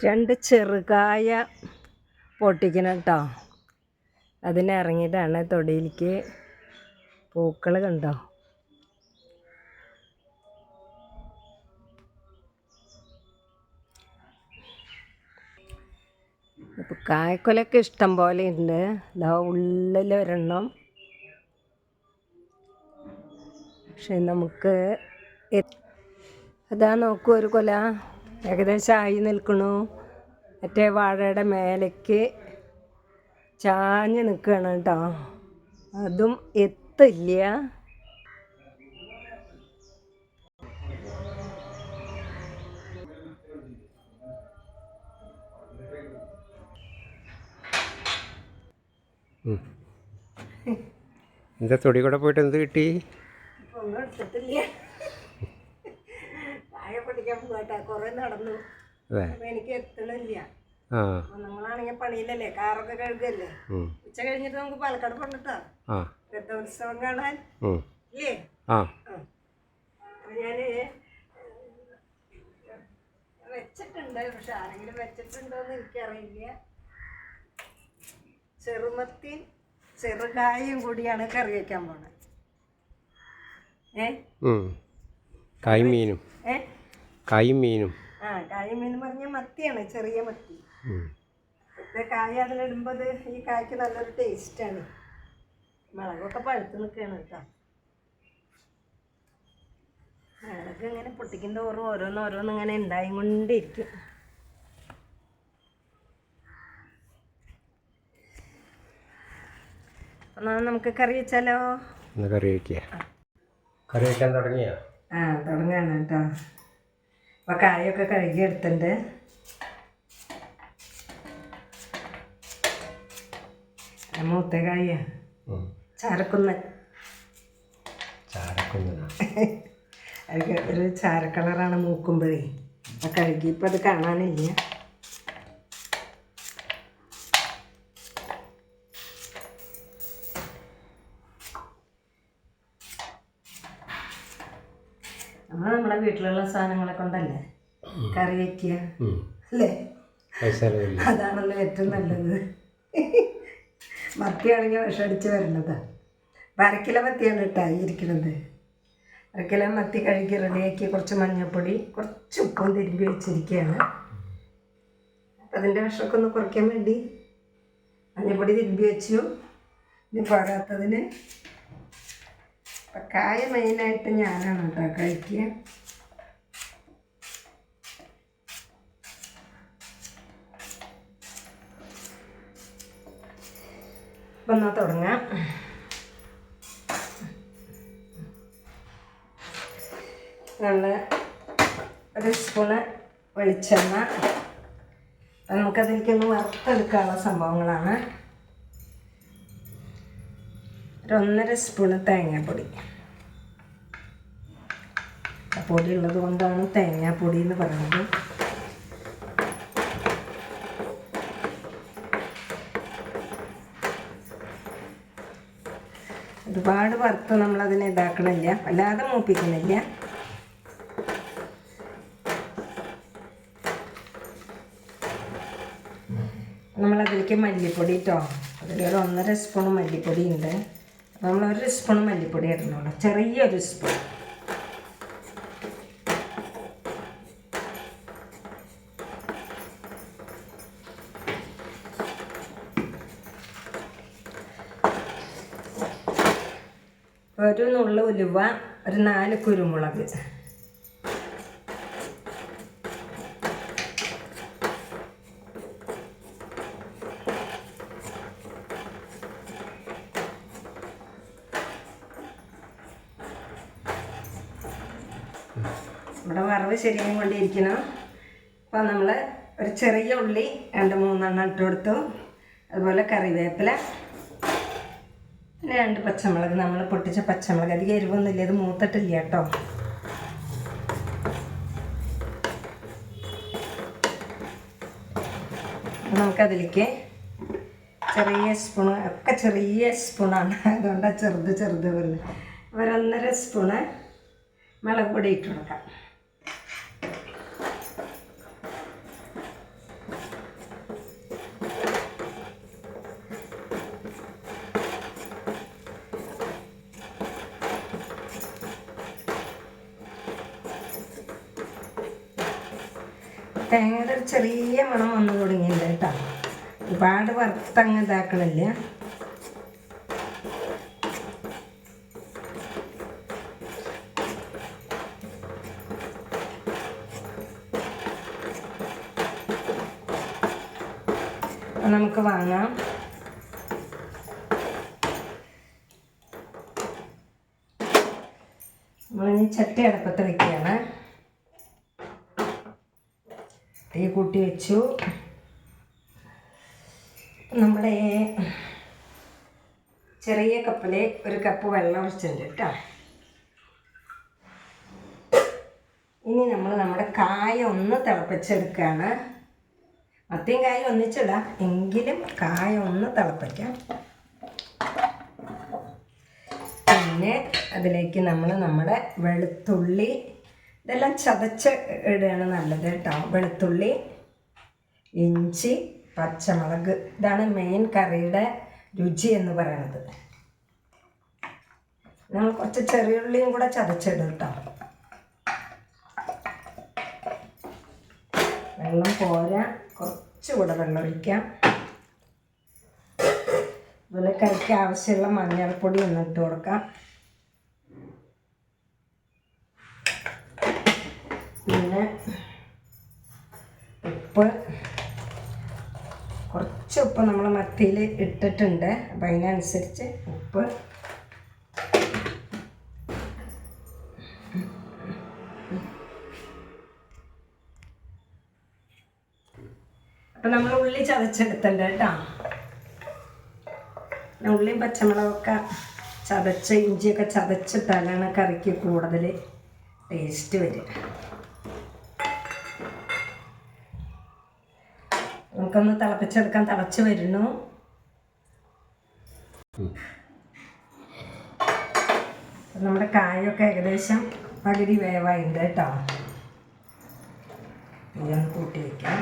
രണ്ട് ചെറുകായ പൊട്ടിക്കണം കേട്ടോ അതിനിറങ്ങിയിട്ടാണ് തൊടിയിലേക്ക്. പൂക്കൾ കണ്ടോ? ഇപ്പം കായ്ക്കൊലൊക്കെ ഇഷ്ടം പോലെ ഉണ്ട്. ഇതാ ഉള്ളിൽ ഒരെണ്ണം. പക്ഷെ നമുക്ക് അതാ നോക്കൂ ഒരു കൊല. ഏകദേശം ആയി നിൽക്കണു. മറ്റേ വാഴയുടെ മേലേക്ക് ചാഞ്ഞ് നിൽക്കുകയാണ് കേട്ടോ. അതും എത്തില്ല. എന്താ തൊടി കൂടെ പോയിട്ട് എന്ത് കിട്ടി? ഒന്നും എടുത്തിട്ടില്ല. വാഴ പൊട്ടിക്കാൻ പോകട്ടെ കുറേ നടന്നു. എനിക്ക് എത്തണില്ല. നിങ്ങളാണെങ്കിൽ പണിയിലല്ലേ കാറൊക്കെ കഴുകല്ലേ. ഉച്ച കഴിഞ്ഞിട്ട് നമുക്ക് പാലക്കാട് കൊണ്ടിട്ടോ രഥോത്സവം കാണാൻ. ഇല്ലേ? ഞാൻ വെച്ചിട്ടുണ്ട് പക്ഷെ ആരെങ്കിലും വെച്ചിട്ടുണ്ടോന്ന് എനിക്കറിയില്ല. ചെറുമത്തി ചെറുകായും കൂടിയാണ് കറി വയ്ക്കാൻ പോണത് ഏ? കായ്മീനും. ഏ? കായും മീനും ആ കായമീൻ പറഞ്ഞ മത്തിയാണ് ചെറിയ മത്തി. ഇത് കായ അതിലിടുമ്പോൾ ഈ കായ്ക്ക് നല്ലൊരു ടേസ്റ്റാണ് മുളകൊക്കെ പഴുത്ത് നിൽക്കുകയാണ് കേട്ടോ. മുളക് ഇങ്ങനെ പൊട്ടിക്കും തോറും ഓരോന്ന് ഓരോന്ന് ഇങ്ങനെ ഉണ്ടായി കൊണ്ടിരിക്കും നമുക്ക് കറി വെച്ചാലോ? എന്നാ കറി വയ്ക്കുക കറി വയ്ക്കാൻ തുടങ്ങിയോ? ആ തുടങ്ങാണ് കേട്ടോ. അപ്പോൾ കായൊക്കെ കഴുകി എടുത്തിട്ടുണ്ട്. മൂത്ത കായ. ചാരക്കുന്നൻ ഒരു ചാരക്കളറാണ് കളറാണ് മൂക്കുമ്പോഴേ. അപ്പം കഴുകിയപ്പോൾ അത് കാണാനില്ല. നമ്മൾ നമ്മുടെ വീട്ടിലുള്ള സാധനങ്ങളെ കൊണ്ടല്ലേ? കറി വയ്ക്കുക. അല്ലേ? അതാണല്ലോ ഏറ്റവും നല്ലത്. മത്തിയാണെങ്കിൽ വിഷമടിച്ച് വരണതാ. അരക്കിലോ മത്തിയാണ് കേട്ടോ ഇരിക്കണത്. അരക്കിലോ മത്തി കഴുകി റെഡിയാക്കി കുറച്ച് മഞ്ഞൾപ്പൊടി കുറച്ച് ഉപ്പും തിരുമ്പി വെച്ചിരിക്കുകയാണ്. അതിന്റെ വിഷമൊക്കെ ഒന്ന് കുറയ്ക്കാൻ വേണ്ടി മഞ്ഞൾപ്പൊടി തിരുമ്പി വെച്ചു. ഇനി പോരാത്തതിന് അപ്പം കായ മെയിനായിട്ട് ഞാനാണ് കേട്ടോ കഴിക്കുക അപ്പം എന്നാൽ തുടങ്ങാം. നമ്മൾ ഒരു സ്പൂണ് വെളിച്ചെണ്ണ. നമുക്കതിലേക്ക് നമുക്കതിലേക്കൊന്ന് വറുത്തെടുക്കാനുള്ള സംഭവങ്ങളാണ്. ഒരു ഒന്നര സ്പൂണ് തേങ്ങാപ്പൊടി. പൊടി ഉള്ളത് കൊണ്ടാണ് തേങ്ങാപ്പൊടി എന്ന് പറയുന്നത്. ഒരുപാട് വറുത്ത് നമ്മളതിനെ ഇതാക്കണില്ല വല്ലാതെ മൂപ്പിക്കണില്ല. നമ്മളതിലേക്ക് മല്ലിപ്പൊടി കേട്ടോ അതിലൊരു ഒന്നര സ്പൂൺ മല്ലിപ്പൊടി ഉണ്ട്. നമ്മൾ ഒരു സ്പൂൺ മല്ലിപ്പൊടി ഇടണുള്ളൂ ചെറിയൊരു സ്പൂൺ ഒരു നുള്ള ഉലുവ ഒരു നാല് കുരുമുളക്. നമ്മുടെ വറവ് ശരിയും കൊണ്ടിരിക്കണം അപ്പോൾ നമ്മൾ ഒരു ചെറിയ ഉള്ളി രണ്ട് മൂന്നെണ്ണം ഇട്ട് കൊടുത്തു. അതുപോലെ കറിവേപ്പില പിന്നെ രണ്ട് പച്ചമുളക്. നമ്മൾ പൊട്ടിച്ച പച്ചമുളക്. അധികം എരിവൊന്നുമില്ല ഇത് മൂത്തിട്ടില്ല കേട്ടോ. നമുക്കതിലേക്ക് ചെറിയ സ്പൂണ് ഒക്കെ ചെറിയ സ്പൂണാണ്. അതുകൊണ്ടാണ് ചെറുത് ചെറുത് വരുന്നത്. ഒരൊന്നര സ്പൂണ് മുളക് പൊടി ഇട്ട് കൊടുക്കാം. തേങ്ങയുടെ ഒരു ചെറിയ മണം വന്നു തുടങ്ങിയില്ല കേട്ടോ. ഒരുപാട് വറുത്തങ്ങ് ഇതാക്കണില്ല. നമുക്ക് വാങ്ങാം. നമ്മളിനി ചട്ടി അടപ്പത്ത് വെക്കുകയാണ്. തീ കൂട്ടി വെച്ചു. നമ്മുടെ ചെറിയ കപ്പിൽ ഒരു കപ്പ് വെള്ളം ഒഴിച്ചിട്ടുണ്ട് കേട്ടോ. ഇനി നമ്മൾ നമ്മുടെ കായ ഒന്ന് തിളപ്പിച്ചെടുക്കുകയാണ്. മത്തിയും കായ ഒന്നിച്ചിടാം. എങ്കിലും കായ ഒന്ന് തിളപ്പിക്കാം. പിന്നെ അതിലേക്ക് നമ്മൾ നമ്മുടെ വെളുത്തുള്ളി ഇതെല്ലാം ചതച്ച് ഇടുകയാണ് നല്ലത് കേട്ടോ. വെളുത്തുള്ളി ഇഞ്ചി പച്ചമുളക് ഇതാണ് മെയിൻ കറിയുടെ രുചി എന്ന് പറയുന്നത് നമ്മൾ കുറച്ച് ചെറിയുള്ളിയും കൂടെ ചതച്ചിടും കേട്ടോ. വെള്ളം പോരാ കുറച്ചുകൂടെ വെള്ളം ഒഴിക്കാം. അതുപോലെ കറിക്ക് ആവശ്യമുള്ള മഞ്ഞൾപ്പൊടി ഒന്ന് ഇട്ട് കൊടുക്കാം. പിന്നെ ഉപ്പ്. കുറച്ച് ഉപ്പ് നമ്മൾ മത്തിയിൽ ഇട്ടിട്ടുണ്ട്. അപ്പം അതിനനുസരിച്ച് ഉപ്പ് അപ്പം നമ്മൾ ഉള്ളി ചതച്ചെടുത്തിട്ടുണ്ട് കേട്ടോ ഉള്ളിയും പച്ചമുളകൊക്കെ ചതച്ച് ഇഞ്ചിയൊക്കെ ചതച്ചിട്ടാലാണ് കറിക്ക് കൂടുതൽ ടേസ്റ്റ് വരിക. നമുക്കൊന്ന് തിളപ്പിച്ചെടുക്കാൻ തിളച്ച് വരുന്നു. നമ്മുടെ കായൊക്കെ ഏകദേശം പകുതി വേവായിട്ടുണ്ട് കേട്ടോ. ഇതൊന്ന് കൂട്ടി വയ്ക്കാം.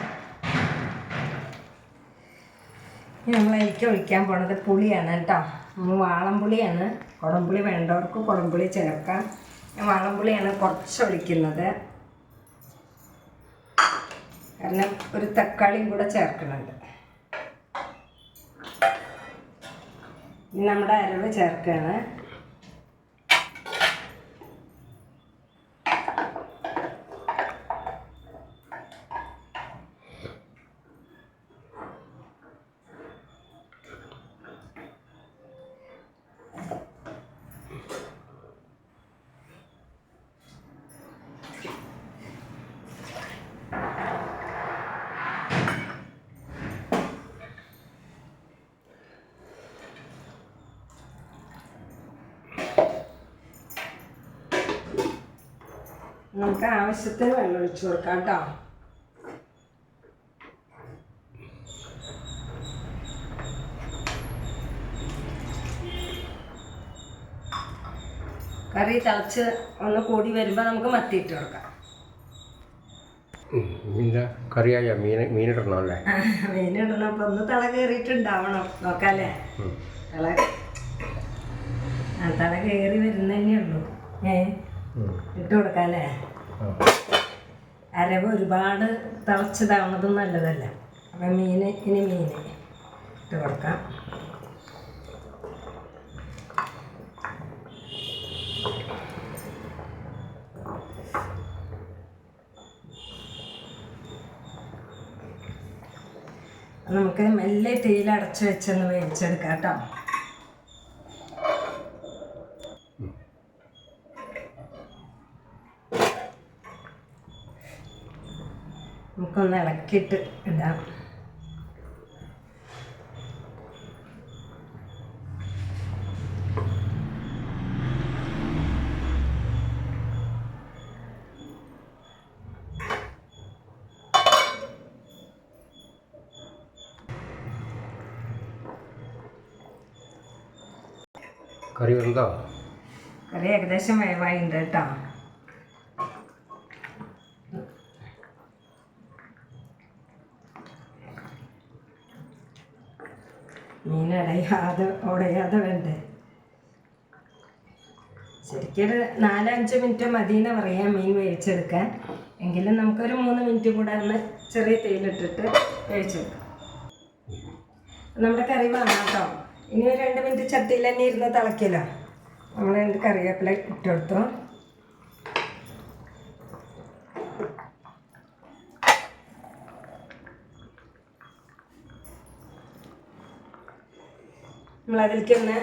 ഇനി നമ്മൾ എനിക്ക് ഒഴിക്കാൻ പോണത് പുളിയാണ് കേട്ടോ. നമ്മൾ വാളംപുളിയാണ്. കുടംപുളി വേണ്ടവർക്ക് കുടംപുളി ചേർക്കാം. ഞാൻ വാളംപുളിയാണ് കുറച്ച് ഒഴിക്കുന്നത്. കാരണം ഒരു തക്കാളിയും കൂടെ ചേർക്കുന്നുണ്ട്. ഇനി നമ്മുടെ അരവ് ചേർക്കുകയാണ്. നമുക്ക് ആവശ്യത്തിന് വെള്ളം ഒഴിച്ചു കൊടുക്കാം കേട്ടോ. കറി തിളച്ച് ഒന്ന് കൂടി വരുമ്പോൾ നമുക്ക് മത്തിയിട്ട് കൊടുക്കാം. മീന്റെ കറിയായ മീൻ മീനിടണം അല്ലേ? മീനിടണം. അപ്പം ഒന്ന് തിള കയറിയിട്ടുണ്ടാവണം. നോക്കാല്ലേ? ഉം. തല ആ തിള കയറി വരുന്നതന്നെ ഉള്ളൂ. ഏ? ഇട്ട് കൊടുക്കാല്ലേ. അരവ് ഒരുപാട് തിളച്ചതാവുന്നതും നല്ലതല്ല. അപ്പം മീൻ ഇനി മീൻ ഇട്ട് കൊടുക്കാം. നമുക്ക് മെല്ലെ തീയിൽ അടച്ചു വെച്ചൊന്ന് വേവിച്ചെടുക്കാം കേട്ടോ. നമുക്കൊന്ന് ഇളക്കിയിട്ട് ഇടാം. കറി വരുന്നോ കറി ഏകദേശം വേവായിട്ടുണ്ട് കേട്ടോ. മീൻ അടയാതെ ഉടയാതെ വേണ്ടേ? ശരിക്കൊരു നാലഞ്ച് മിനിറ്റ് മതിയെന്ന് പറയാം മീൻ വേവിച്ചെടുക്കാൻ. എങ്കിലും നമുക്കൊരു മൂന്ന് മിനിറ്റ് കൂടെ ഒന്ന് ചെറിയ തേയിലിട്ടിട്ട് വേവിച്ചെടുക്കാം. നമ്മുടെ കറി വേണം കേട്ടോ. ഇനി രണ്ട് മിനിറ്റ് ചട്ടിയിൽ തന്നെ ഇരുന്ന് തിളക്കില്ല നമ്മൾ രണ്ട് കറിവേപ്പില ഇട്ടെടുത്തു നമ്മളതിലേക്ക് ഒന്ന്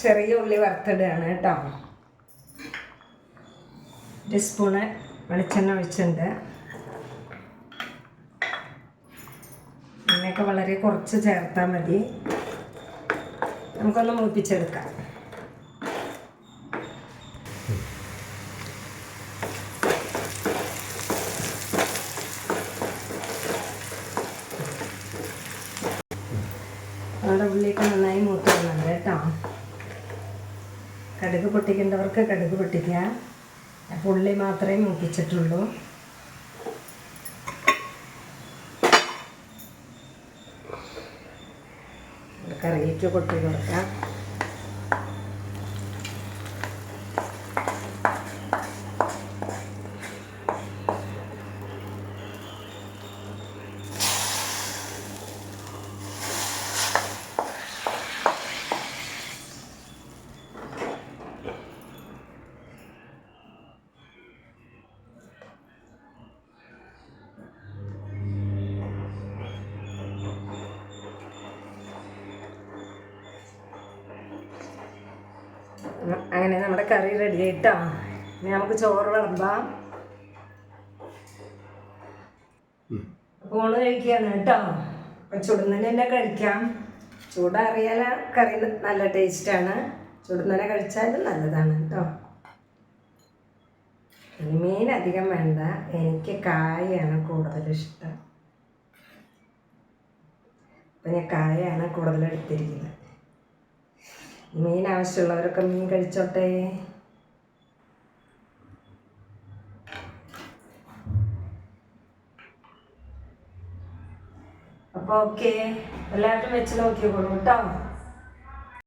ചെറിയ ഉള്ളി വറുത്തിടുകയാണ് കേട്ടോ. ഒരു സ്പൂണ് വെളിച്ചെണ്ണ ഒഴിച്ചിട്ടുണ്ട്. എണ്ണയൊക്കെ വളരെ കുറച്ച് ചേർത്താൽ മതി. നമുക്കൊന്ന് മൂപ്പിച്ചെടുക്കാം. നമ്മുടെ ഉള്ളിയൊക്കെ നന്നായി മൂത്ത് വന്നുണ്ട് കേട്ടോ. കടുക് പൊട്ടിക്കേണ്ടവർക്ക് കടുക് പൊട്ടിക്കാം അപ്പോൾ ഉള്ളി മാത്രമേ മൂപ്പിച്ചിട്ടുള്ളൂ. കറിയിലേക്ക് കൊട്ടി കൊടുക്കാം. അങ്ങനെ നമ്മുടെ കറി റെഡി ആയിട്ടോ. ഇനി നമുക്ക് ചോറ് വിളമ്പാം. ഊണ് കഴിക്കുകയാണ് കേട്ടോ. അപ്പം ചുടുന്നതിന് തന്നെ കഴിക്കാം. ചൂടറിയാല കറി നല്ല ടേസ്റ്റാണ് ചുടുന്നതിനെ കഴിച്ചാൽ നല്ലതാണ് കേട്ടോ. മീൻ അധികം വേണ്ട. എനിക്ക് കായയാണ് കൂടുതൽ ഇഷ്ടം. അപ്പം ഞാൻ കായയാണ് കൂടുതൽ എടുത്തിരിക്കുന്നത്. മീൻ ആവശ്യമുള്ളവരൊക്കെ മീൻ കഴിച്ചോട്ടെ. അപ്പോൾ ഓക്കെ എല്ലാവരും വെച്ച് നോക്കിക്കോളൂ കേട്ടോ.